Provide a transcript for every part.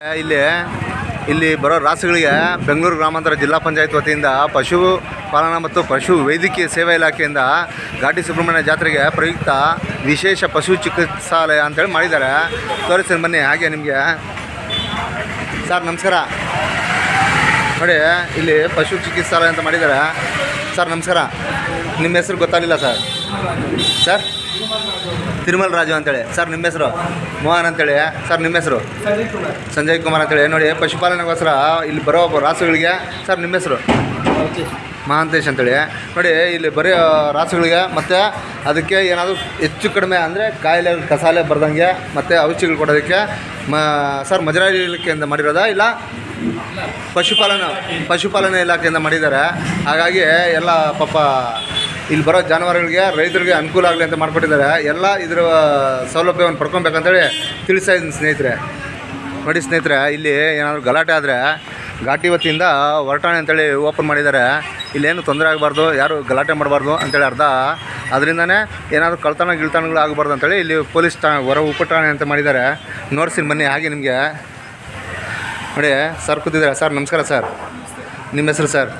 ಇಲ್ಲಿ ಇಲ್ಲಿ ಬರೋ ರಾಸುಗಳಿಗೆ ಬೆಂಗಳೂರು ಗ್ರಾಮಾಂತರ ಜಿಲ್ಲಾ ಪಂಚಾಯತ್ ವತಿಯಿಂದ ಪಶು ಪಾಲನಾ ಮತ್ತು ಪಶು ವೈದ್ಯಕೀಯ ಸೇವಾ ಇಲಾಖೆಯಿಂದ ಘಾಟಿ ಸುಬ್ರಹ್ಮಣ್ಯ ಜಾತ್ರೆಗೆ ಪ್ರಯುಕ್ತ ವಿಶೇಷ ಪಶು ಚಿಕಿತ್ಸಾಲಯ ಅಂತೇಳಿ ಮಾಡಿದ್ದಾರೆ. ತೋರಿಸ್ತೀನಿ ಬನ್ನಿ, ಹಾಗೆ ನಿಮಗೆ. ಸರ್, ನಮಸ್ಕಾರ. ನೋಡಿ, ಇಲ್ಲಿ ಪಶು ಚಿಕಿತ್ಸಾಲಯ ಅಂತ ಮಾಡಿದ್ದಾರೆ. ಸರ್, ನಮಸ್ಕಾರ. ನಿಮ್ಮ ಹೆಸರು ಗೊತ್ತಾಗಲಿಲ್ಲ ಸರ್. ಸರ್ ತಿರುಮಲ ರಾಜು ಅಂತೇಳಿ. ಸರ್ ನಿಮ್ಮ ಹೆಸರು? ಮೋಹನ್ ಅಂತೇಳಿ. ಸರ್ ನಿಮ್ಮ ಹೆಸರು? ಸಂಜಯ್ ಕುಮಾರ್. ಅಂತೇಳಿ. ನೋಡಿ ಪಶುಪಾಲನೆಗೋಸ್ಕರ ಇಲ್ಲಿ ಬರೋ ರಾಸುಗಳಿಗೆ ಸರ್ ನಿಮ್ಮ ಹೆಸರು? ಮಹಾಂತೇಶ್. ಅಂತೇಳಿ. ನೋಡಿ ಇಲ್ಲಿ ಬರೀ ರಾಸುಗಳಿಗೆ ಮತ್ತು ಅದಕ್ಕೆ ಏನಾದರೂ ಹೆಚ್ಚು ಕಡಿಮೆ ಅಂದರೆ ಕಾಯಿಲೆ ಕಸಾಲೆ ಬರ್ದಂಗೆ ಮತ್ತು ಔಷಧಿಗಳು ಕೊಡೋದಕ್ಕೆ ಮ ಸರ್ ಮಜರಾಯಿ ಇಲಾಖೆಯಿಂದ ಮಾಡಿರೋದಾ? ಇಲ್ಲ. ಪಶುಪಾಲನಾ ಪಶುಪಾಲನೆ ಇಲಾಖೆಯಿಂದ ಮಾಡಿದ್ದಾರೆ. ಹಾಗಾಗಿ ಎಲ್ಲ ಪಾಪ ಇಲ್ಲಿ ಬರೋ ಜಾನುವಾರುಗಳಿಗೆ ರೈತರಿಗೆ ಅನುಕೂಲ ಆಗಲಿ ಅಂತ ಮಾಡಿಕೊಟ್ಟಿದ್ದಾರೆ. ಎಲ್ಲ ಇದರ ಸೌಲಭ್ಯವನ್ನು ಪಡ್ಕೊಬೇಕಂತೇಳಿ ತಿಳಿಸ್ತಾ ಇದ್ದೀನಿ ಸ್ನೇಹಿತರೆ. ನೋಡಿ ಸ್ನೇಹಿತರೆ, ಇಲ್ಲಿ ಏನಾದರೂ ಗಲಾಟೆ ಆದರೆ ಘಾಟಿ ವತಿಯಿಂದ ಹೊರಟಾಣೆ ಅಂತೇಳಿ ಓಪನ್ ಮಾಡಿದ್ದಾರೆ. ಇಲ್ಲೇನು ತೊಂದರೆ ಆಗಬಾರ್ದು, ಯಾರು ಗಲಾಟೆ ಮಾಡಬಾರ್ದು ಅಂತೇಳಿ ಅರ್ಧ. ಅದರಿಂದನೇ ಏನಾದರೂ ಕಳ್ತನ ಗಿಳ್ತನಗಳು ಆಗಬಾರ್ದು ಅಂತೇಳಿ ಇಲ್ಲಿ ಪೊಲೀಸ್ ಠಾ ಹೊರ ಉಪಠಾಣೆ ಅಂತ ಮಾಡಿದ್ದಾರೆ. ನೋಡಿಸಿ ಬನ್ನಿ ಹಾಗೆ ನಿಮಗೆ. ನೋಡಿ, ಸರ್ ಕೂತಿದ್ದಾರೆ. ಸರ್, ನಮಸ್ಕಾರ ಸರ್. ನಿಮ್ಮ ಹೆಸರು ಸರ್?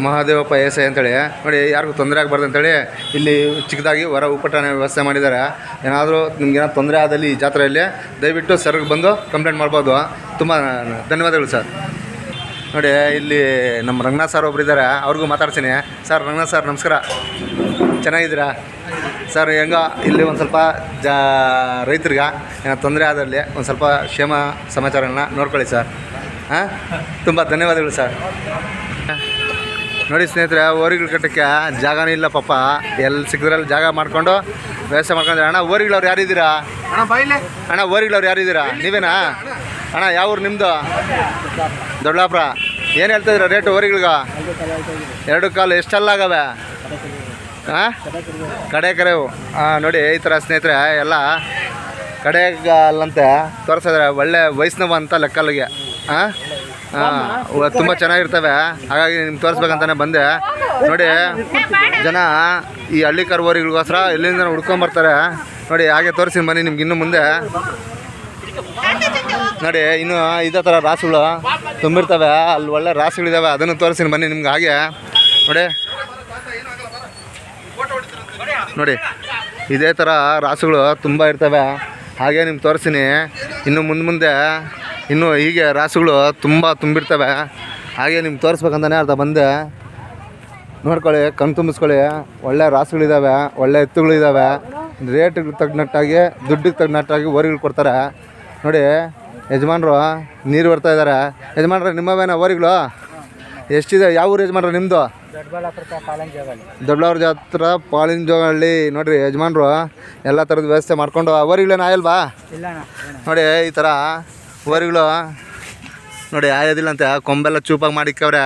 ಮಹಾದೇವಪ್ಪ ಐ ಅಂತೇಳಿ. ನೋಡಿ, ಯಾರಿಗೂ ತೊಂದರೆ ಆಗಬಾರ್ದು ಅಂತೇಳಿ ಇಲ್ಲಿ ಚಿಕ್ಕದಾಗಿ ಹೊರ ಉಪಟನೆ ವ್ಯವಸ್ಥೆ ಮಾಡಿದ್ದಾರೆ. ಏನಾದರೂ ನಿಮ್ಗೇನಾದ್ರು ತೊಂದರೆ ಆದಲ್ಲಿ ಈ ಜಾತ್ರೆಯಲ್ಲಿ ದಯವಿಟ್ಟು ಸರ್ಗೆ ಬಂದು ಕಂಪ್ಲೇಂಟ್ ಮಾಡ್ಬೋದು. ತುಂಬ ಧನ್ಯವಾದಗಳು ಸರ್. ನೋಡಿ, ಇಲ್ಲಿ ನಮ್ಮ ರಂಗನಾಥ್ ಸರ್ ಒಬ್ರು ಇದ್ದಾರೆ. ಅವ್ರಿಗೂ ಮಾತಾಡ್ತೀನಿ. ಸರ್, ರಂಗನಾಥ್ ಸರ್, ನಮಸ್ಕಾರ. ಚೆನ್ನಾಗಿದ್ದೀರಾ? ಸರ್, ಹೆಂಗ? ಇಲ್ಲಿ ಒಂದು ಸ್ವಲ್ಪ ಜಾ, ರೈತರಿಗೆ ಏನೋ ತೊಂದರೆ ಆದಲ್ಲಿ ಒಂದು ಸ್ವಲ್ಪ ಕ್ಷೇಮ ಸಮಾಚಾರಗಳನ್ನ ನೋಡ್ಕೊಳ್ಳಿ ಸರ್. ಹಾಂ? ತುಂಬ ಧನ್ಯವಾದಗಳು ಸರ್. ನೋಡಿ ಸ್ನೇಹಿತರೆ ಓರಿಗಳು ಕಟ್ಟಕ್ಕೆ ಜಾಗನೂ ಇಲ್ಲ ಪಾಪ. ಎಲ್ಲಿ ಸಿಕ್ಕಿದ್ರಲ್ಲಿ ಜಾಗ ಮಾಡ್ಕೊಂಡು ವ್ಯವಸ್ಥೆ ಮಾಡ್ಕೊಂಡ್ರೆ. ಅಣ್ಣ ಓರಿಗಳವ್ರು ಯಾರಿದ್ದೀರಾ? ಅಣ್ಣ ಓರಿಗಳು ಅಣ್ಣ ಓರಿಗಳವ್ರು ಯಾರಿದ್ದೀರಾ? ನೀವೇನಾ? ಅಣ್ಣ, ಯಾವ ಊರು ನಿಮ್ಮದು ದೊಡ್ಡಾಪುರ ಏನು ಹೇಳ್ತಿದ್ದೀರಾ ರೇಟು ಓರಿಗಳಿಗ ಎರಡು ಕಾಲು ಎಷ್ಟೆಲ್ಲ ಆಗವೆ? ಹಾಂ ಕಡೆ ಕರೆವು ಹಾಂ. ನೋಡಿ, ಈ ಥರ ಸ್ನೇಹಿತರೆ, ಎಲ್ಲ ಕಡೆಗಲ್ಲಂತೆ ತೋರಿಸಿದ್ರೆ ಒಳ್ಳೆ ವಯಸ್ಸಿನವ ಅಂತ ಲೆಕ್ಕಲ್ಲಿಗೆ. ಹಾಂ ತುಂಬ ಚೆನ್ನಾಗಿರ್ತವೆ. ಹಾಗಾಗಿ ನಿಮ್ಗೆ ತೋರಿಸ್ಬೇಕಂತಾನೆ ಬಂದೆ. ನೋಡಿ, ಜನ ಈ ಹಳ್ಳಿ ಕರ್ವರಿಗಳಿಗೋಸ್ಕರ ಎಲ್ಲಿಂದ ಹುಡ್ಕೊಂಬರ್ತಾರೆ. ನೋಡಿ, ಹಾಗೆ ತೋರಿಸಿ ಬನ್ನಿ ನಿಮ್ಗೆ ಇನ್ನು ಮುಂದೆ. ನೋಡಿ, ಇನ್ನು ಇದೇ ಥರ ರಾಸುಗಳು ತುಂಬಿರ್ತವೆ. ಅಲ್ಲಿ ಒಳ್ಳೆ ರಾಸುಗಳಿದ್ದಾವೆ ಅದನ್ನು ತೋರಿಸ್ತೀನಿ ಬನ್ನಿ ನಿಮ್ಗೆ ಹಾಗೆ. ನೋಡಿ. ನೋಡಿ, ಇದೇ ಥರ ರಾಸುಗಳು ತುಂಬ ಇರ್ತವೆ. ಹಾಗೆ ನಿಮ್ಗೆ ತೋರಿಸ್ತೀನಿ. ಇನ್ನು ಮುಂದೆ ಮುಂದೆ ಇನ್ನು ಹೀಗೆ ರಾಸುಗಳು ತುಂಬ ತುಂಬಿರ್ತವೆ. ಹಾಗೆ ನಿಮ್ಗೆ ತೋರಿಸ್ಬೇಕಂತಾನೆ ಅರ್ಧ ಬಂದೆ. ನೋಡ್ಕೊಳ್ಳಿ ಕಣ್ ತುಂಬಿಸ್ಕೊಳ್ಳಿ. ಒಳ್ಳೆ ರಾಸುಗಳಿದ್ದಾವೆ ಒಳ್ಳೆ ಎತ್ತುಗಳಿದ್ದಾವೆ ರೇಟ್ಗೆ ತಗ್ನಟ್ಟಾಗಿ ದುಡ್ಡಿಗೆ ತಗ್ನಟ್ಟಾಗಿ ಓರಿಗಳು ಕೊಡ್ತಾರೆ. ನೋಡಿ ಯಜಮಾನ್ರು ನೀರು ಬರ್ತಾ ಇದ್ದಾರೆ. ಯಜಮಾನ್ರ ನಿಮ್ಮವೇನ ಓರಿಗಳು? ಎಷ್ಟಿದೆ? ಯಾವ ಊರು ಯಜಮಾನ್ರ ನಿಮ್ಮದು ದೊಡ್ಡವ್ರ ಜಾತ್ರ ಪಾಳಿಂಜೋಗಳ್ಳಿ ನೋಡ್ರಿ ಯಜಮಾನ್ರು ಎಲ್ಲ ಥರದ ವ್ಯವಸ್ಥೆ ಮಾಡ್ಕೊಂಡು ಓರಿಗಳೇನು ಆಯಲ್ವಾ? ನೋಡಿ ಈ ಥರ ಓರಿಗಳು ನೋಡಿ ಆಯೋದಿಲ್ಲ ಅಂತ ಕೊಂಬೆಲ್ಲ ಚೂಪಾಗಿ ಮಾಡಿಕ್ಕವ್ರೆ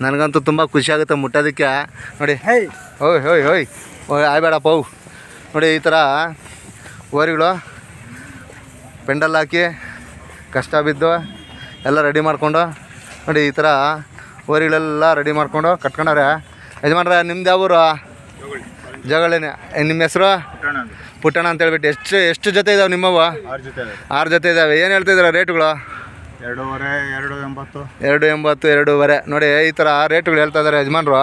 ನನಗಂತೂ ತುಂಬ ಖುಷಿ ಆಗುತ್ತೆ ಮುಟ್ಟೋದಕ್ಕೆ. ನೋಡಿ ಹೇಯ್. ಓಯ್ ಹೋಯ್ ಹೋಯ್ ಓಯ್ ಆಯ್ಬೇಡ ಪೌ. ನೋಡಿ ಈ ಥರ ಹೋರಿಗಳು ಪೆಂಡಲ್ ಹಾಕಿ ಕಷ್ಟ ಬಿದ್ದು ಎಲ್ಲ ರೆಡಿ ಮಾಡಿಕೊಂಡು ನೋಡಿ ಈ ಥರ ಹೋರಿಗಳೆಲ್ಲ ರೆಡಿ ಮಾಡಿಕೊಂಡು ಕಟ್ಕೊಂಡವ್ರೆ. ಯಜಮಾನ್ರೆ ನಿಮ್ದು ಯಾವ ಊರು? ಜಗಳಿನೇ ನಿಮ್ಮ ಹೆಸರು? ಪುಟ್ಟಣ ಅಂತ ಹೇಳ್ಬಿಟ್ಟು ಎಷ್ಟು ಎಷ್ಟು ಜೊತೆ ಇದಾವೆ ನಿಮ್ಮವ ಆರು ಜೊತೆ ಆರು ಜೊತೆ ಇದ್ದಾವೆ ಏನು ಹೇಳ್ತಿದ್ದೀರಾ ರೇಟ್ಗಳು? ಎರಡೂವರೆ ಎರಡು ಎಂಬತ್ತು. ಎರಡು ಎಂಬತ್ತು ಎರಡೂವರೆ. ನೋಡಿ ಈ ಥರ ರೇಟ್ಗಳು ಹೇಳ್ತಾ ಇದ್ದಾರೆ ಯಜಮಾನ್ರು.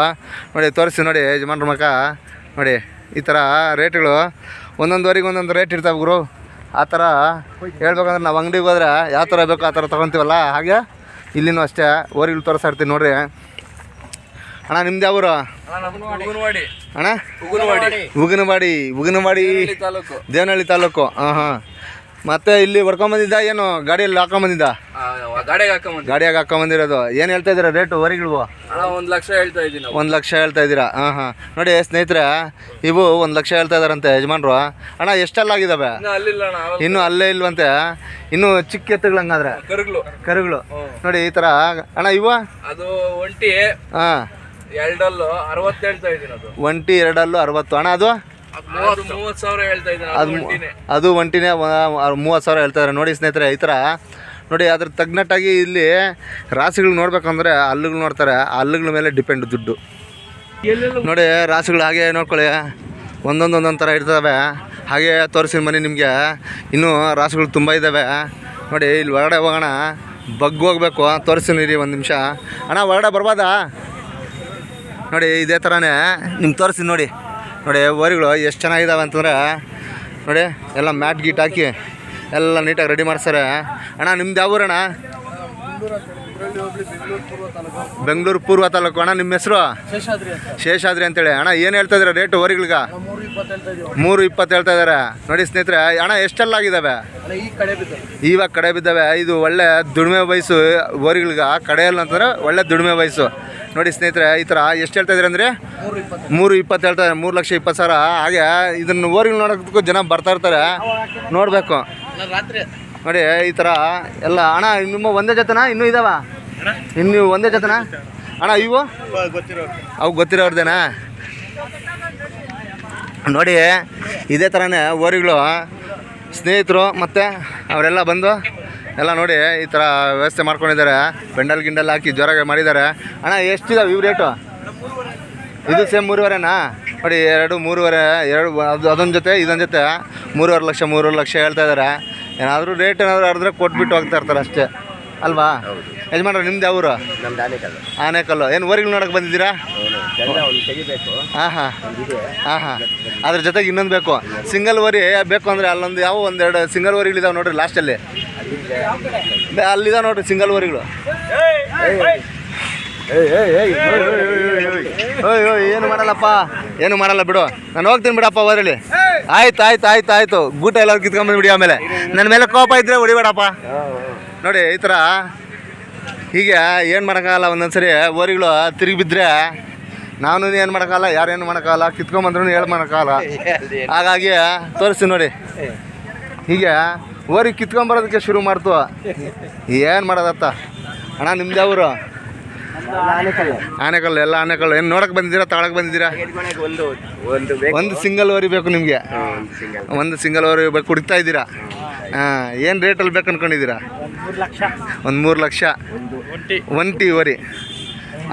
ನೋಡಿ ತೋರಿಸಿ ನೋಡಿ ಯಜಮಾನ್ರ ಮಕ್ಕ ನೋಡಿ ಈ ಥರ ರೇಟ್ಗಳು. ಒಂದೊಂದುವರೆಗೆ ಒಂದೊಂದು ರೇಟ್ ಇರ್ತಾವೆ ಗುರು. ಆ ಥರ ಹೇಳ್ಬೇಕಂದ್ರೆ ನಾವು ಅಂಗಡಿಗೆ ಹೋದ್ರೆ ಯಾವ ಥರ ಬೇಕೋ ಆ ಥರ ತೊಗೊತೀವಲ್ಲ? ಹಾಗೆ? ಇಲ್ಲಿನೂ ಅಷ್ಟೇ. ಓರಿಗಳು ತೋರಿಸ್ತಾ ಇರ್ತೀನಿ ನೋಡ್ರಿ. ಅಣ್ಣ ನಿಮ್ದು ಯಾವ ಊರು? ಅಣ್ಣ? ಉಗನವಾಡಿ. ಉಗನವಾಡಿ ತಾಲೂಕು. ದೇವನಹಳ್ಳಿ ತಾಲೂಕು. ಹಾಂ ಹಾಂ ಮತ್ತೆ ಇಲ್ಲಿ ಹೊಡ್ಕೊಂಬಂದಿದ್ದ ಏನು? ಗಾಡಿಯಲ್ಲಿ ಹಾಕೊಂಬಂದಿದ್ದ ಗಾಡಿಯಾಗ ಹಾಕೊಂಬಂದಿರೋದು ಏನು ಹೇಳ್ತಾ ಇದ್ದೀರಾ ರೇಟು ವರಿಗಳು ಒಂದು ಲಕ್ಷ ಹೇಳ್ತಾ ಇದ್ದೀನಿ ಒಂದು ಲಕ್ಷ ಹೇಳ್ತಾ ಇದ್ದೀರಾ? ಹಾಂ ಹಾಂ ನೋಡಿ ಸ್ನೇಹಿತರೆ ಇವು ಒಂದು ಲಕ್ಷ ಹೇಳ್ತಾ ಇದಾರಂತೆ ಯಜಮಾನ್ರು. ಅಣ್ಣ ಎಷ್ಟೆಲ್ಲ ಆಗಿದಾವೆ? ಇನ್ನೂ ಅಲ್ಲೇ ಇಲ್ವಂತೆ? ಇನ್ನು ಚಿಕ್ಕ ಎತ್ತುಗಳು ಹಂಗಾದ್ರೆ? ಕರುಗಳು. ಕರುಗಳು. ನೋಡಿ ಈ ಥರ ಅಣ್ಣ ಇವ? ಅದು ಒಂಟಿ ಹಾಂ. ಎರಡಲ್ಲು ಅರವತ್ತು ಹೇಳ್ತಾ ಇದ್ದೀನಿ ಅದು. ಒಂಟಿ ಎರಡಲ್ಲೂ ಅರವತ್ತು. ಅಣ್ಣ ಅದು? ಮೂವತ್ತು ಮೂವತ್ತು ಸಾವಿರ ಹೇಳ್ತಾ ಇದ್ದೀನಿ ಅದು ಅದು ಒಂಟಿನೇ. ಅದು ಒಂಟಿನೇ ಮೂವತ್ತು ಸಾವಿರ ಹೇಳ್ತಾರೆ ನೋಡಿ ಸ್ನೇಹಿತರೆ ಈ ಥರ. ನೋಡಿ ಅದ್ರ ತಗ್ನಟ್ಟಾಗಿ ಇಲ್ಲಿ ರಾಸುಗಳು ನೋಡ್ಬೇಕಂದ್ರೆ ಹಲ್ಲುಗಳು ನೋಡ್ತಾರೆ. ಆ ಹಲ್ಲುಗಳ ಮೇಲೆ ಡಿಪೆಂಡ್ ದುಡ್ಡು. ನೋಡಿ ರಾಸುಗಳು ಹಾಗೆ ನೋಡ್ಕೊಳ್ಳಿ. ಒಂದೊಂದು ಒಂದೊಂದು ಥರ ಇರ್ತವೆ. ಹಾಗೆ ತೋರಿಸಿದ ಮನೆ ನಿಮಗೆ. ಇನ್ನೂ ರಾಸುಗಳು ತುಂಬ ಇದ್ದಾವೆ. ನೋಡಿ ಇಲ್ಲಿ ಹೊರಗಡೆ ಹೋಗೋಣ. ಬಗ್ ಹೋಗ್ಬೇಕು. ತೋರಿಸ್ತೀನಿ ರೀ ಒಂದು ನಿಮಿಷ. ಅಣ್ಣ ಹೊರಗಡೆ ಬರ್ಬೋದಾ? ನೋಡಿ, ಇದೇ ಥರನೇ ನಿಮ್ಗೆ ತೋರಿಸ್ತೀನಿ ನೋಡಿ. ನೋಡಿ ಓರಿಗಳು ಎಷ್ಟು ಚೆನ್ನಾಗಿದ್ದಾವೆ ಅಂತಂದ್ರೆ, ನೋಡಿ, ಎಲ್ಲ ಮ್ಯಾಟ್ ಗೀಟ್ ಹಾಕಿ ಎಲ್ಲ ನೀಟಾಗಿ ರೆಡಿ ಮಾಡ್ತಾರೆ ಅಣ್ಣ, ನಿಮ್ದು ಯಾವ ಊರಣ್ಣ? ಬೆಂಗಳೂರು ಪೂರ್ವ ತಾಲೂಕು. ಅಣ್ಣ ನಿಮ್ಮ ಹೆಸರು? ಶೇಷಾದ್ರಿ ಅಂತ. ಶೇಷಾದ್ರಿ ಅಂತೇಳಿ. ಅಣ್ಣ ಏನು ಹೇಳ್ತಾ ಇದ್ದಾರೆ ರೇಟ್ ಓರಿಗಳಿಗೆ ಮೂರು ಇಪ್ಪತ್ತು ಹೇಳ್ತಾ ಇದ್ದಾರೆ. ನೋಡಿ ಸ್ನೇಹಿತರೆ ಅಣ್ಣ ಎಷ್ಟೆಲ್ಲ ಆಗಿದಾವೆ? ಇವಾಗ ಕಡೆ ಬಿದ್ದಾವೆ. ಇದು ಒಳ್ಳೆ ದುಡಿಮೆ ವಯಸ್ಸು ಓರಿಗಳಿಗೆ ಕಡೆಯಲ್ಲ ಅಂತಂದ್ರೆ ಒಳ್ಳೆ ದುಡಿಮೆ ವಯಸ್ಸು. ನೋಡಿ ಸ್ನೇಹಿತರೆ ಈ ಥರ ಎಷ್ಟು ಹೇಳ್ತಾ ಇದ್ದಾರೆ ಅಂದರೆ? ಮೂರು ಇಪ್ಪತ್ತು. ಹೇಳ್ತಾ ಇದ್ದಾರೆ. ಮೂರು ಲಕ್ಷ ಇಪ್ಪತ್ತು ಸಾವಿರ. ಹಾಗೆ ಇದನ್ನು ಓರಿಗಳು ನೋಡೋದಕ್ಕೂ ಜನ ಬರ್ತಾ ಇರ್ತಾರೆ. ನೋಡಬೇಕು. ರಾತ್ರಿ ನೋಡಿ ಈ ಥರ ಎಲ್ಲ ಅಣ್ಣ ನಿಮ್ಮ ಒಂದೇ ಜೊತೆನಾ? ಇನ್ನೂ ಇದಾವ? ಇನ್ನು ಒಂದೇ ಜೊತೆನಾ? ಅಣ್ಣ ಇವು? ಗೊತ್ತಿರೋ ಅವು ಗೊತ್ತಿರೋರ್ದೇನಾ? ನೋಡಿ ಇದೇ ಥರನೇ ಓರಿಗಳು ಸ್ನೇಹಿತರು ಮತ್ತು ಅವರೆಲ್ಲ ಬಂದು ಎಲ್ಲ ನೋಡಿ ಈ ಥರ ವ್ಯವಸ್ಥೆ ಮಾಡ್ಕೊಂಡಿದ್ದಾರೆ. ಬೆಂಡಲ್ ಗಿಂಡಲ್ ಹಾಕಿ ಜ್ವರ ಮಾಡಿದ್ದಾರೆ. ಅಣ್ಣ ಎಷ್ಟಿದಾವೆ ಇವು ರೇಟು? ಇದು ಸೇಮ್ ಮೂರುವರೆನಾ? ನೋಡಿ ಎರಡು ಮೂರುವರೆ ಎರಡು ಅದು ಅದೊಂದು ಜೊತೆ ಇದೊಂದು ಜೊತೆ ಮೂರುವರೆ ಲಕ್ಷ ಮೂರುವರೆ ಲಕ್ಷ ಹೇಳ್ತಾ ಇದ್ದಾರೆ. ಏನಾದರೂ ರೇಟ್ ಏನಾದರೂ ಆಡಿದ್ರೆ ಕೊಟ್ಬಿಟ್ಟು ಹೋಗ್ತಾ ಇರ್ತಾರೆ ಅಷ್ಟೇ ಅಲ್ವಾ ಯಜಮಾನ್ರ ನಿಮ್ದು ಯಾವ ಊರು ನಮ್ದು ಆನೆಕಲ್ಲು ಆನೆಕಲ್ಲು ಏನು ಊರಿಗೆ ನೋಡಕ್ಕೆ ಬಂದಿದ್ದೀರಾ ಹಾಂ ಹಾಂ ಹಾಂ ಹಾಂ ಅದ್ರ ಜೊತೆಗೆ ಇನ್ನೊಂದು ಬೇಕು ಸಿಂಗಲ್ ವರಿ ಬೇಕು ಅಂದರೆ ಅಲ್ಲೊಂದು ಯಾವ ಒಂದೆರಡು ಸಿಂಗಲ್ ವರಿಗಳಿದಾವೆ ನೋಡ್ರಿ ಲಾಸ್ಟಲ್ಲಿ ಅಲ್ಲಿದಾವೆ ನೋಡ್ರಿ ಸಿಂಗಲ್ ವರಿಗಳು ಓಯ್ ಓಯ್ ಏನು ಮಾಡಲ್ಲಪ್ಪ ಏನು ಮಾಡಲ್ಲ ಬಿಡು ನಾನು ಹೋಗ್ತೀನಿ ಬಿಡಪ್ಪ ಊರಲ್ಲಿ ಆಯ್ತು ಆಯ್ತು ಆಯ್ತು ಆಯ್ತು. ಗೂಟ ಎಲ್ಲ ಕಿತ್ಕೊಂಡ್ಬಂದ್ಬಿಡಿ ಆಮೇಲೆ. ನನ್ನ ಮೇಲೆ ಕೋಪ ಇದ್ರೆ ಹೊಡಿಬೇಡಪ್ಪ. ನೋಡಿ, ಈ ಥರ ಹೀಗೆ ಏನು ಮಾಡೋಕ್ಕಾಗಲ್ಲ ಒಂದೊಂದ್ಸರಿ ಓರಿಗಳು ತಿರುಗಿ ಬಿದ್ದರೆ ನಾನು ಏನು ಮಾಡೋಕ್ಕಾಗಲ್ಲ, ಯಾರು ಏನು ಮಾಡೋಕ್ಕಾಗಲ್ಲ ಕಿತ್ಕೊಂಬಂದ್ರು ಹೇಳಿ ಮಾಡೋಕ್ಕಾಗಲ್ಲ. ಹಾಗಾಗಿ ತೋರಿಸ್ತೀನಿ ನೋಡಿ. ಹೀಗೆ ಓರಿ ಕಿತ್ಕೊಂಬರೋದಕ್ಕೆ ಶುರು ಮಾಡ್ತು. ಏನು ಮಾಡೋದತ್ತ? ಅಣ್ಣ ನಿಮ್ದು ಯಾವರು ಆನೆಕಲ್ಲು. ಎಲ್ಲ ಆನೆಕಲ್ಲು. ಏನು ನೋಡಕ್ಕೆ ಬಂದಿದ್ದೀರಾ? ತಾಳಕ್ಕೆ ಬಂದಿದ್ದೀರಾ? ಒಂದು ಸಿಂಗಲ್ ಓರಿ ಬೇಕು ನಿಮಗೆ. ಒಂದು ಸಿಂಗಲ್ ಓರಿ ಬೇಕು ಕುಡಿತಾ ಇದ್ದೀರಾ? ಏನು ರೇಟಲ್ಲಿ ಬೇಕು ಅನ್ಕೊಂಡಿದ್ದೀರಾ ಮೂರು ಲಕ್ಷ ಒಂದು ಮೂರು ಲಕ್ಷ. ಒಂಟಿ ವರಿ ಓರಿ.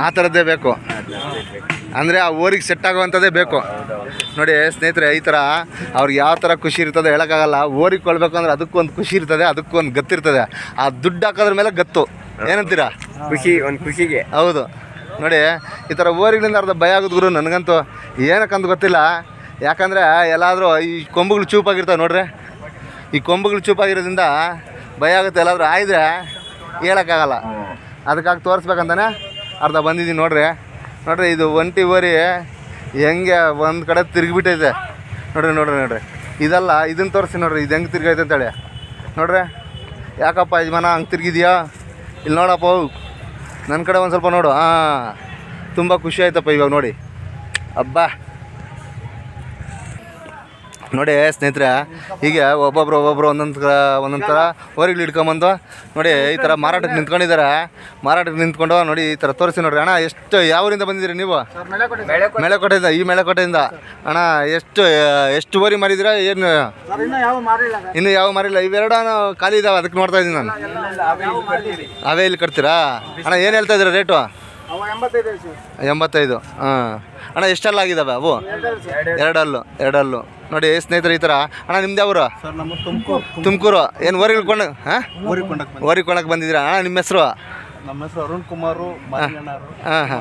ಆ ಥರದ್ದೇ ಬೇಕು. ಅಂದರೆ ಆ ಓರಿಗೆ ಸೆಟ್ ಆಗುವಂಥದ್ದೇ ಬೇಕು. ನೋಡಿ, ಸ್ನೇಹಿತರೆ, ಈ ಥರ ಅವ್ರಿಗೆ ಯಾವ ಥರ ಖುಷಿ ಇರ್ತದೆ ಹೇಳೋಕ್ಕಾಗಲ್ಲ. ಓರಿಗೆ ಕೊಳ್ಬೇಕು ಅಂದ್ರೆ ಅದಕ್ಕೊಂದು ಖುಷಿ ಇರ್ತದೆ ಅದಕ್ಕೊಂದು ಗತ್ತಿರ್ತದೆ ಆ ದುಡ್ಡು ಹಾಕೋದ್ರ ಮೇಲೆ ಗತ್ತು. ಏನಂತೀರಾ? ಖುಷಿ ಒಂದು ಖುಷಿಗೆ. ಹೌದು. ನೋಡಿ ಈ ಥರ ಓರಿಗಳಿಂದ ಅರ್ಧ ಭಯ ಆಗೋದು ಗುರು ನನಗಂತೂ. ಏನಕ್ಕಂತ ಗೊತ್ತಿಲ್ಲ. ಯಾಕಂದರೆ ಎಲ್ಲಾದರೂ ಈ ಕೊಂಬುಗಳು ಚೂಪಾಗಿರ್ತಾವೆ ನೋಡ್ರಿ. ಈ ಕೊಂಬುಗಳು ಚೂಪಾಗಿರೋದ್ರಿಂದ ಭಯ ಆಗುತ್ತೆ. ಎಲ್ಲಾದರೂ ಆಯಿದ್ರೆ ಹೇಳೋಕ್ಕಾಗಲ್ಲ. ಅದಕ್ಕಾಗಿ ತೋರಿಸ್ಬೇಕಂತಾನೆ ಅರ್ಧ ಬಂದಿದ್ದೀನಿ ನೋಡ್ರಿ. ನೋಡ್ರಿ ಇದು ಒಂಟಿ ಓರಿ ಹೆಂಗೆ ಒಂದು ಕಡೆ ತಿರುಗಿಬಿಟ್ಟೈತೆ. ನೋಡ್ರಿ ನೋಡ್ರಿ ನೋಡ್ರಿ. ಇದಲ್ಲ ಇದನ್ನು ತೋರಿಸಿ ನೋಡ್ರಿ ಇದು ಹೆಂಗೆ ತಿರ್ಗೈತೆ ಅಂತೇಳಿ. ನೋಡ್ರಿ ಯಾಕಪ್ಪ ಯಜಮಾನ ಹಂಗೆ ತಿರ್ಗಿದ್ಯಾ? ಇಲ್ಲಿ ನೋಡಪ್ಪ ನನ್ನ ಕಡೆ ಒಂದು ಸ್ವಲ್ಪ ನೋಡು. ಹಾಂ ತುಂಬ ಖುಷಿ ಆಯ್ತಪ್ಪ ಇವಾಗ ನೋಡಿ. ಅಬ್ಬಾ. ನೋಡಿ ಸ್ನೇಹಿತರೆ ಹೀಗೆ ಒಬ್ಬೊಬ್ರು ಒಬ್ಬೊಬ್ರು ಒಂದೊಂದು ಥರ ಒಂದೊಂದು ಥರ ಹೋರಿಗಳು ಹಿಡ್ಕೊಂಬಂದು ನೋಡಿ ಈ ಥರ ಮಾರಾಟಕ್ಕೆ ನಿಂತ್ಕೊಂಡಿದ್ದಾರೆ. ಮಾರಾಟಕ್ಕೆ ನಿಂತ್ಕೊಂಡು ನೋಡಿ ಈ ಥರ ತೋರಿಸಿ ನೋಡ್ರಿ. ಅಣ್ಣ ಎಷ್ಟು ಯಾವ ಊರಿಂದ ಬಂದಿದ್ದೀರಿ ನೀವು? ಮೇಳೆಕೋಟೆಯಿಂದ ಈ ಮೇಳೆಕೋಟೆಯಿಂದ. ಅಣ್ಣ ಎಷ್ಟು ಎಷ್ಟು ಓರಿ ಮಾರಿದ್ದೀರಾ ಏನು? ಇನ್ನೂ ಯಾವ ಮಾರಿಲ್ಲ. ಇವೆರಡ ಖಾಲಿ ಇದಾವೆ ಅದಕ್ಕೆ ನೋಡ್ತಾ ಇದ್ದೀನಿ ನಾನು. ಅವೇ ಇಲ್ಲಿ ಕಟ್ತೀರಾ? ಅಣ್ಣ ಏನು ಹೇಳ್ತಾ ಇದ್ದೀರಾ ರೇಟು? ಎಂಬತ್ತೈದು ಹಾಂ. ಅಣ್ಣ ಎಷ್ಟೆಲ್ಲ ಆಗಿದ್ದಾವೆ ಅವು? ಎರಡಲ್ಲು ಎರಡಲ್ಲು. ನೋಡಿ ಸ್ನೇಹಿತರೆ ಈ ಥರ. ಅಣ್ಣ ನಿಮ್ದು ಯಾವರು ಸರ್ ನಮ್ಮ ತುಮಕೂರು. ಏನು ಏನು ಇಳ್ಕೊಂಡು ಹಾಂ? ಊರಿಗೆ ಕೊಂಡಕ್ಕೆ ಬಂದಿದ್ದೀರಾ? ಅಣ್ಣ ನಿಮ್ಮ ಹೆಸರು? ನಮ್ಮ ಹೆಸರು ಅರುಣ್ ಕುಮಾರ್ ಹಾಂ ಹಾಂ.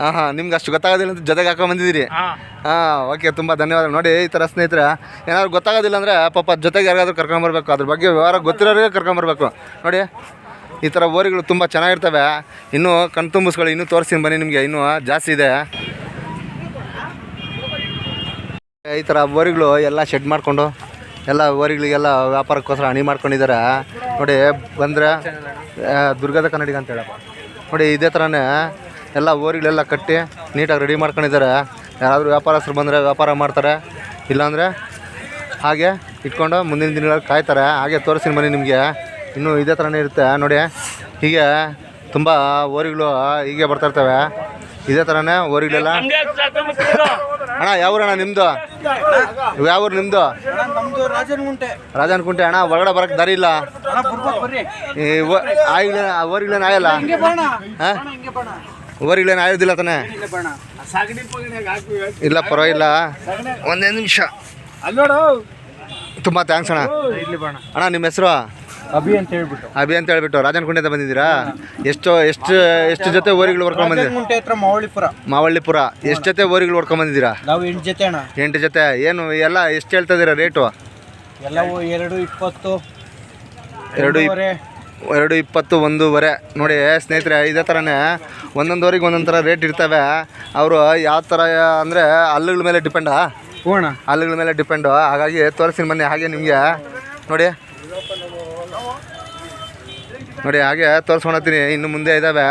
ಹಾಂ ಹಾಂ. ನಿಮ್ಗೆ ಅಷ್ಟು ಗೊತ್ತಾಗೋದಿಲ್ಲ ಅಂತ ಜೊತೆಗೆ ಹಾಕೊಂಡು ಬಂದಿದ್ದೀರಿ? ಹಾಂ. ಓಕೆ ತುಂಬ ಧನ್ಯವಾದ. ನೋಡಿ ಈ ಥರ ಸ್ನೇಹಿತರೆ ಏನಾದ್ರು ಗೊತ್ತಾಗೋದಿಲ್ಲ ಅಂದರೆ ಪಾಪ ಜೊತೆಗೆ ಯಾರಾದರೂ ಕರ್ಕೊಂಬರ್ಬೇಕು ಅದ್ರ ಬಗ್ಗೆ ವ್ಯವಹಾರ ಗೊತ್ತಿರೋರಿಗೆ ಕರ್ಕೊಂಬರ್ಬೇಕು ನೋಡಿ ಈ ಥರ ಓರಿಗಳು ತುಂಬ ಚೆನ್ನಾಗಿರ್ತವೆ. ಇನ್ನೂ ಕಣ್ತುಂಬಿಸ್ಗಳು ಇನ್ನೂ ತೋರಿಸ್ತೀನಿ ಬನ್ನಿ ನಿಮಗೆ, ಇನ್ನೂ ಜಾಸ್ತಿ ಇದೆ. ಈ ಥರ ಓರಿಗಳು ಎಲ್ಲ ಶೆಡ್ ಮಾಡಿಕೊಂಡು, ಎಲ್ಲ ಓರಿಗಳಿಗೆಲ್ಲ ವ್ಯಾಪಾರಕ್ಕೋಸ್ಕರ ಹಣಿ ಮಾಡ್ಕೊಂಡಿದ್ದಾರೆ. ನೋಡಿ, ಬಂದರೆ ದುರ್ಗದ ಕನ್ನಡಿಗ ಅಂತ ಹೇಳಪ್ಪ. ನೋಡಿ, ಇದೇ ಥರನೇ ಎಲ್ಲ ಓರಿಗಳೆಲ್ಲ ಕಟ್ಟಿ ನೀಟಾಗಿ ರೆಡಿ ಮಾಡ್ಕೊಂಡಿದ್ದಾರೆ. ಯಾರಾದರೂ ವ್ಯಾಪಾರಸ್ಥರು ಬಂದರೆ ವ್ಯಾಪಾರ ಮಾಡ್ತಾರೆ. ಇಲ್ಲಾಂದರೆ ಹಾಗೆ ಇಟ್ಕೊಂಡು ಮುಂದಿನ ದಿನಗಳಲ್ಲಿ ಕಾಯ್ತಾರೆ. ಹಾಗೆ ತೋರಿಸ್ತೀನಿ ಬನ್ನಿ ನಿಮಗೆ. ಇನ್ನೂ ಇದೇ ಥರನೇ ಇರುತ್ತೆ. ನೋಡಿ, ಹೀಗೆ ತುಂಬ ಓರಿಗಳು ಹೀಗೆ ಬರ್ತಾ ಇರ್ತವೆ. ಇದೇ ಥರನೇ ಓರಿಗಳೆಲ್ಲ ಅಣ್ಣ, ಯಾವ ಊರಣ್ಣ ನಿಮ್ಮದು ಯಾವ ಊರು ನಿಮ್ಮದು ರಾಜನ್ ಕುಂಟೆ ಅಣ್ಣ ಹೊರಗಡೆ ಬರಕ್ಕೆ ದಾರಿ ಇಲ್ಲ? ಆಯಿಗಳೇನು ಓರಿಗಳೇನು ಆಯಲ್ಲ? ಓರಿಗಳೇನು ಆಯೋದಿಲ್ಲ ತಾನೆ? ಇಲ್ಲ, ಪರವಾಗಿಲ್ಲ. ಒಂದೇ ನಿಮಿಷ. ತುಂಬ ಥ್ಯಾಂಕ್ಸ್ ಅಣ್ಣ. ಅಣ್ಣ, ನಿಮ್ಮ ಹೆಸರು? ಅಭಿ ಅಂತ ಹೇಳ್ಬಿಟ್ಟು. ಅಭಿ ಅಂತ ಹೇಳ್ಬಿಟ್ಟು. ಅಂತ ಬಂದಿದ್ದೀರಾ? ಎಷ್ಟು ಎಷ್ಟು ಎಷ್ಟು ಜೊತೆ ಓರಿಗಳು ಹೊಡ್ಕೊಂಡ್ ಬಂದಿದ್ದೀರಾ? ರಾಜನಗುಂಟೆ ಹತ್ರ ಮಾವಳಿಪುರ ಮಾವಳ್ಳಿಪುರ. ಎಷ್ಟು ಜೊತೆ ಓರಿಗಳು ಹೊಡ್ಕೊಂಡ್ ಬಂದಿದ್ದೀರಾ? ನಾವು ಎಂಟು ಜೊತೆ ಅಣ್ಣ. ಎಂಟು ಜೊತೆ. ಏನು ಎಲ್ಲ ಎಷ್ಟು ಹೇಳ್ತಾ ಇದ್ದೀರಾ ರೇಟು? ಎಲ್ಲವೂ ಎರಡು ಇಪ್ಪತ್ತು ಎರಡು. ಎರಡು ಇಪ್ಪತ್ತು ಒಂದೂವರೆ. ನೋಡಿ ಸ್ನೇಹಿತರೆ ಇದೇ ಥರನೇ ಒಂದೊಂದುವರೆಗೆ ಒಂದೊಂದು ಥರ ರೇಟ್ ಇರ್ತವೆ. ಅವರು ಯಾವ ಥರ ಅಂದರೆ ಹಲ್ಲುಗಳ ಮೇಲೆ ಡಿಪೆಂಡಾ? ಅಣ್ಣ. ಹಲ್ಲುಗಳ ಮೇಲೆ ಡಿಪೆಂಡು. ಹಾಗಾಗಿ ತೋರಿಸ್ತೀನಿ ಬನ್ನಿ ಹಾಗೆ ನಿಮಗೆ. ನೋಡಿ. ನೋಡಿ, ಹಾಗೆ ತೋರಿಸ್ಕೊಂಡೋಗ್ತೀನಿ ಇನ್ನು ಮುಂದೆ ಇದ್ದಾವೆ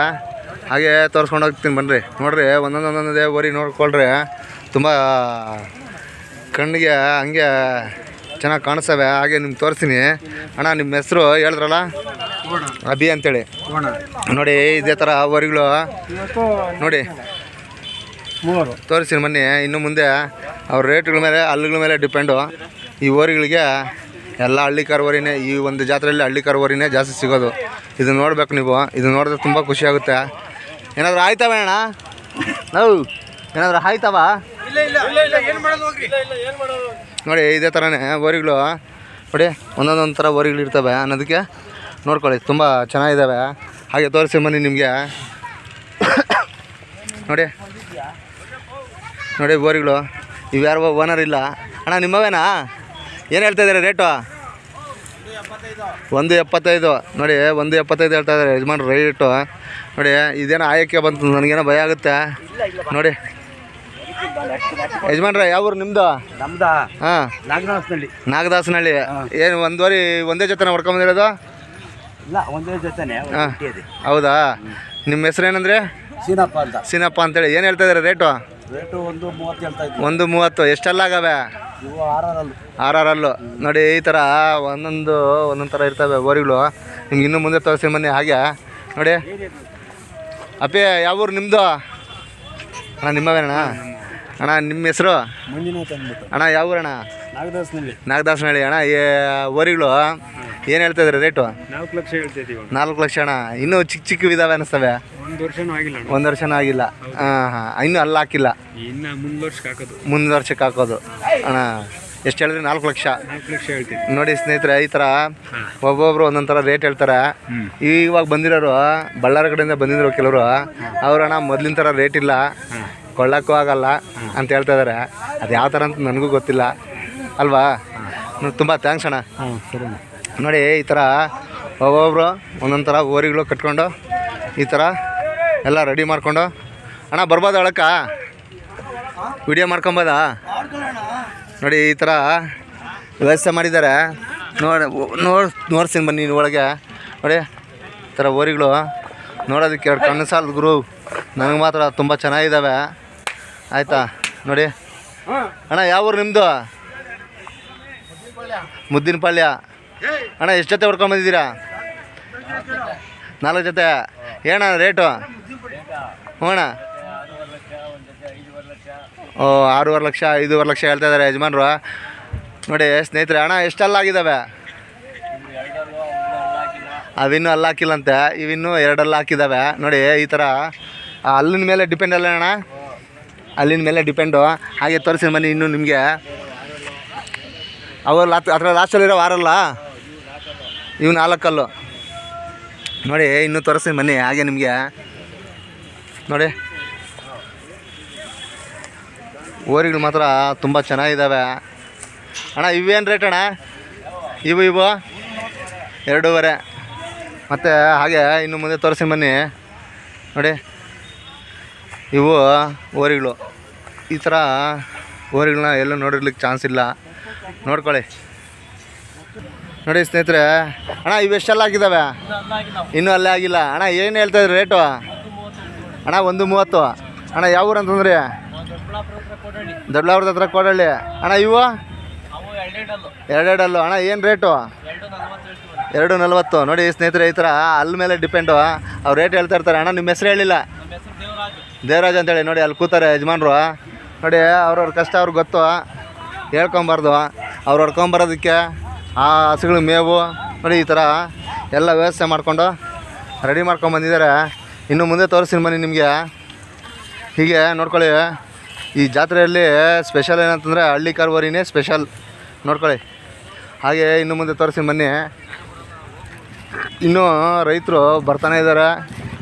ಹಾಗೆ ತೋರಿಸ್ಕೊಂಡು ಹೋಗ್ತೀನಿ ಬನ್ನಿರಿ ನೋಡಿರಿ ಒಂದೊಂದು ಒಂದೊಂದೇ ಓರಿ ನೋಡ್ಕೊಳ್ರಿ. ತುಂಬ ಕಣ್ಣಿಗೆ ಹಂಗೆ ಚೆನ್ನಾಗಿ ಕಾಣಿಸ್ತವೆ. ಹಾಗೆ ನಿಮ್ಗೆ ತೋರಿಸ್ತೀನಿ. ಅಣ್ಣ, ನಿಮ್ಮ ಹೆಸರು ಹೇಳಿದ್ರಲ್ಲ? ಅಬಿ ಅಂತೇಳಿ. ನೋಡಿ, ಇದೇ ಥರ ಓರಿಗಳು. ನೋಡಿ, ತೋರಿಸ್ತೀನಿ ಬನ್ನಿ. ಇನ್ನು ಮುಂದೆ ಅವ್ರ ರೇಟ್ಗಳ ಮೇಲೆ, ಹಲ್ಲುಗಳ ಮೇಲೆ ಡಿಪೆಂಡು. ಈ ಓರಿಗಳಿಗೆ ಎಲ್ಲ ಹಳ್ಳಿ ಓರಿನೇ ಈ ಒಂದು ಜಾತ್ರೆಯಲ್ಲಿ ಹಳ್ಳಿ ಓರಿನೇ ಜಾಸ್ತಿ ಸಿಗೋದು. ಇದು ನೋಡ್ಬೇಕು ನೀವು, ಇದು ನೋಡಿದ್ರೆ ತುಂಬ ಖುಷಿ ಆಗುತ್ತೆ. ಏನಾದರೂ ಆಯ್ತವ ಅಣ್ಣ? ನಾವು ಏನಾದರೂ ಆಯ್ತವ? ನೋಡಿ, ಇದೇ ಥರನೇ ಬೋರಿಗಳು. ನೋಡಿ, ಒಂದೊಂದೊಂದು ಥರ ಓರಿಗಳು ಇರ್ತವೆ ಅನ್ನೋದಕ್ಕೆ ನೋಡ್ಕೊಳ್ಳಿ, ತುಂಬ ಚೆನ್ನಾಗಿದ್ದಾವೆ ಹಾಗೆ ತೋರಿಸಿ ಬನ್ನಿ ನಿಮಗೆ. ನೋಡಿ ನೋಡಿ ಬೋರಿಗಳು. ಇವ್ಯಾರು ಓನರ್ ಇಲ್ಲ. ಅಣ್ಣ, ನಿಮ್ಮವೇನಾ? ಏನು ಹೇಳ್ತಾ ಇದ್ದಾರೆ ರೇಟು? ಒಂದು ಎಪ್ಪತ್ತೈದು. ನೋಡಿ ಒಂದು ಎಪ್ಪತ್ತೈದು ಹೇಳ್ತಾ ಇದ್ದಾರೆ ಯಜಮಾನ್ರು ರೇಟು. ನೋಡಿ ಇದೇನೋ ಆಯಕ್ಕೆ ಬಂತು ನನಗೇನೋ ಭಯ ಆಗುತ್ತೆ. ನೋಡಿ. ಯಜಮಾನ್ರ ಯಾವ ಊರು ನಿಮ್ಮದು ನಮ್ದ? ಹಾಂ. ನಾಗದಾಸನಹಳ್ಳಿ ನಾಗದಾಸನಹಳ್ಳಿ ಏನು ಒಂದುವರೆ ಒಂದೇ ಜೊತೆ ಹೊಡ್ಕೊಂಬಂದಿರೋದು ಇಲ್ಲ ಒಂದೇ ಜೊತೆನೆ ಹಾಂ. ಹೌದಾ? ನಿಮ್ಮ ಹೆಸರು ಏನಂದ್ರೆ? ಸೀನಪ್ಪ ಅಂತ. ಸೀನಪ್ಪ ಅಂತೇಳಿ. ಏನು ಹೇಳ್ತಾ ಇದ್ದಾರೆ ರೇಟು? ರೇಟು ಒಂದು ಮೂವತ್ತು ಹೇಳ್ತಾ ಒಂದು ಮೂವತ್ತು. ಎಷ್ಟೆಲ್ಲ ಆಗವೆ? ಆರ್ ಆರ್ ಅಲ್ಲು ನೋಡಿ ಈ ಥರ ಒಂದೊಂದು ಒಂದೊಂದು ಥರ ಇರ್ತವೆ ಬೋರಿಗಳು. ಹಿಂಗೆ ಇನ್ನೂ ಮುಂದೆ ತೋರಿಸಿ ಮನೆ ಹಾಗೆ. ನೋಡಿ. ಅಪ್ಪಿ ಯಾವ ಊರು ನಿಮ್ಮದು ಅಣ್ಣ ನಿಮ್ಮವೇನಣ್ಣ ಅಣ್ಣ ನಿಮ್ಮ ಹೆಸರು? ಅಣ್ಣ ಯಾವ ಊರಣ್ಣ? ನಾಗದಾಸ್ನಲ್ಲಿ ನಾಗದಾಸನಹಳ್ಳಿ ಅಣ್ಣ ಈ ಓರಿಗಳು ಏನು ಹೇಳ್ತಾ ಇದ್ರೆ ರೇಟು ನಾಲ್ಕು ಲಕ್ಷ ಹೇಳ್ತಾ ಇದೀವಿ ನಾಲ್ಕು ಲಕ್ಷ ಅಣ್ಣ. ಇನ್ನೂ ಚಿಕ್ಕ ಚಿಕ್ಕ ಇದಾವೆ ಅನಿಸ್ತವೆ? ಒಂದು ವರ್ಷನೂ ಆಗಿಲ್ಲ ಒಂದು ವರ್ಷನೂ ಆಗಿಲ್ಲ. ಹಾಂ ಹಾಂ. ಇನ್ನೂ ಅಲ್ಲ ಹಾಕಿಲ್ಲ. ಇನ್ನು ಮುಂದೆ ವರ್ಷಕ್ಕೆ ಹಾಕೋದು. ಮುಂದೆ ವರ್ಷಕ್ಕೆ ಹಾಕೋದು. ಅಣ್ಣ ಎಷ್ಟು ಹೇಳಿದ್ರಿ? ನಾಲ್ಕು ಲಕ್ಷ. ನಾಲ್ಕು ಲಕ್ಷ ಹೇಳ್ತೀವಿ. ನೋಡಿ ಸ್ನೇಹಿತರೆ ಈ ಥರ ಒಬ್ಬೊಬ್ರು ಒಂದೊಂದು ಥರ ರೇಟ್ ಹೇಳ್ತಾರೆ. ಇವಾಗ ಬಂದಿರೋರು ಬಳ್ಳಾರಿ ಕಡೆಯಿಂದ ಬಂದಿದ್ರು ಕೆಲವರು ಅವ್ರಣ್ಣ ಮೊದಲಿನ ಥರ ರೇಟ್ ಇಲ್ಲ. ಕೊಳ್ಳೋಕ್ಕೂ ಆಗಲ್ಲ ಅಂತ ಹೇಳ್ತಾ ಇದ್ದಾರೆ ಅದು ಯಾವ ಥರ ಅಂತ ನನಗೂ ಗೊತ್ತಿಲ್ಲ. ಅಲ್ವಾ? ತುಂಬ ಥ್ಯಾಂಕ್ಸ್ ಅಣ್ಣ. ಹಾಂ ಸರಿ ನೋಡಿ ಈ ಥರ ಒಬ್ಬೊಬ್ರು ಒಂದೊಂದು ಥರ ಓರಿಗಳು ಕಟ್ಕೊಂಡು ಈ ಥರ ಎಲ್ಲ ರೆಡಿ ಮಾಡಿಕೊಂಡು. ಅಣ್ಣ ಬರ್ಬೋದಾ ಒಳಕ್ಕ? ವಿಡಿಯೋ ಮಾಡ್ಕೊಬೋದಾ? ನೋಡಿ ಈ ಥರ ವ್ಯವಸ್ಥೆ ಮಾಡಿದ್ದಾರೆ. ನೋಡಿ ನೋಡಿ ನೋಡ್ತೀನಿ ಬನ್ನಿ ಒಳಗೆ. ನೋಡಿ ಈ ಥರ ಓರಿಗಳು ನೋಡೋದಕ್ಕೆ ಎರಡು ಕಣ್ಣು ಸಾಲದ ಗುರು. ನನಗೆ ಮಾತ್ರ ತುಂಬ ಚೆನ್ನಾಗಿದ್ದಾವೆ ಆಯಿತಾ? ನೋಡಿ. ಅಣ್ಣ ಯಾವ ಊರು ನಿಮ್ಮದು ಮುದ್ದಿನ ಪಾಳ್ಯ. ಅಣ್ಣ, ಎಷ್ಟು ಜೊತೆ ಹೊಡ್ಕೊಂಬಂದಿದ್ದೀರಾ ನಾಲ್ಕು ಜೊತೆ. ಏನಣ್ಣ ರೇಟು? ಹ್ಞೂ ಅಣ್ಣ. ಓ, ಆರೂವರೆ ಲಕ್ಷ, ಐದೂವರೆ ಲಕ್ಷ ಹೇಳ್ತಾ ಇದ್ದಾರೆ ಯಜಮಾನ್ರು. ನೋಡಿ, ಸ್ನೇಹಿತರೆ, ಅಣ್ಣ, ಎಷ್ಟೆಲ್ಲ ಆಗಿದ್ದಾವೆ? ಅವಿನ್ನೂ ಅಲ್ಲ ಹಾಕಿಲ್ಲಂತೆ. ಇವಿನ್ನೂ ಎರಡಲ್ಲ ಹಾಕಿದ್ದಾವೆ. ನೋಡಿ, ಈ ಥರ ಅಲ್ಲಿನ ಮೇಲೆ ಡಿಪೆಂಡ್ ಅಲ್ಲ ಅಣ್ಣ? ಅಲ್ಲಿನ ಮೇಲೆ ಡಿಪೆಂಡು ಹಾಗೆ ತೋರಿಸಿ ಮನೆ ಇನ್ನೂ ನಿಮಗೆ. ಅವು ಲಾತ್ ಅದರ ಲಾಸ್ಟಲ್ಲಿರೋ ವಾರಲ್ಲ? ಇವು ನಾಲ್ಕಲ್ಲು. ನೋಡಿ, ಇನ್ನೂ ತೋರಿಸ್ತೀನಿ ಬನ್ನಿ, ಹಾಗೆ ನಿಮಗೆ. ನೋಡಿ. ಓರಿಗಳು ಮಾತ್ರ ತುಂಬ ಚೆನ್ನಾಗಿದ್ದಾವೆ ಅಣ್ಣ ಇವೇನು ರೇಟ್ ಅಣ್ಣ? ಇವು ಇವು? ಎರಡೂವರೆ. ಮತ್ತು ಹಾಗೆ ಇನ್ನು ಮುಂದೆ ತೋರಿಸಿ ಬನ್ನಿ. ನೋಡಿ. ಇವು ಓರಿಗಳು ಈ ಥರ ಓರಿಗಳನ್ನ ಎಲ್ಲೂ ನೋಡಿರ್ಲಿಕ್ಕೆ ಚಾನ್ಸ್ ಇಲ್ಲ. ನೋಡ್ಕೊಳ್ಳಿ. ನೋಡಿ ಸ್ನೇಹಿತರೆ ಅಣ್ಣ ಇವೆಷ್ಟೆಲ್ಲ ಆಗಿದ್ದಾವೆ? ಇನ್ನೂ ಅಲ್ಲೇ ಆಗಿಲ್ಲ. ಅಣ್ಣ ಏನು ಹೇಳ್ತಾ ಇದ್ರಿ ರೇಟು? ಅಣ್ಣ ಒಂದು ಮೂವತ್ತು. ಅಣ್ಣ ಯಾವ ಊರು ಅಂತಂದ್ರಿ? ದೊಡ್ಡಲಾವ್ರದ ಹತ್ರ ಕೊಡಳ್ಳಿ. ಅಣ್ಣ ಇವು? ಎರಡೆರಡಲ್ಲು. ಅಣ್ಣ ಏನು ರೇಟು? ಎರಡು ನಲ್ವತ್ತು. ನೋಡಿ ಸ್ನೇಹಿತರೆ ಈ ಥರ ಅಲ್ಲಿ ಮೇಲೆ ಡಿಪೆಂಡು. ಅವ್ರು ರೇಟ್ ಹೇಳ್ತಾ ಇರ್ತಾರೆ. ಅಣ್ಣ ನಿಮ್ಮ ಹೆಸರು ಹೇಳಿಲ್ಲ? ದೇವರಾಜ್ ಅಂತೇಳಿ. ನೋಡಿ ಅಲ್ಲಿ ಕೂತಾರೆ ಯಜಮಾನ್ರು. ನೋಡಿ ಅವ್ರವ್ರ ಕಷ್ಟ ಅವ್ರಿಗೆ ಗೊತ್ತು. ಹೇಳ್ಕೊಬಾರ್ದು. ಅವ್ರು ಹೊಡ್ಕೊಂಬರೋದಕ್ಕೆ ಆ ಹಸುಗಳ ಮೇವು ನೋಡಿ ಈ ಥರ ಎಲ್ಲ ವ್ಯವಸ್ಥೆ ಮಾಡಿಕೊಂಡು ರೆಡಿ ಮಾಡ್ಕೊಂಬಂದಿದ್ದಾರೆ ಇನ್ನು ಮುಂದೆ ತೋರಿಸ್ತೀನಿ ಬನ್ನಿ ನಿಮಗೆ. ಹೀಗೆ ನೋಡ್ಕೊಳ್ಳಿ ಈ ಜಾತ್ರೆಯಲ್ಲಿ ಸ್ಪೆಷಲ್ ಏನಂತಂದರೆ ಹಳ್ಳಿ ಕರ್ವರಿನೇ ಸ್ಪೆಷಲ್ ನೋಡ್ಕೊಳ್ಳಿ. ಹಾಗೆ ಇನ್ನು ಮುಂದೆ ತೋರಿಸ್ತೀನಿ ಬನ್ನಿ. ಇನ್ನೂ ರೈತರು ಬರ್ತಾನೆ ಇದ್ದಾರೆ.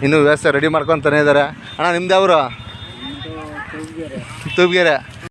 ಇನ್ನೂ ವ್ಯವಸ್ಥೆ ರೆಡಿ ಮಾಡ್ಕೊತಾನೆ ಇದ್ದಾರೆ. ಅಣ್ಣ ನಿಮ್ದು ಅವರು ತೂಬ್ಗೆರೆ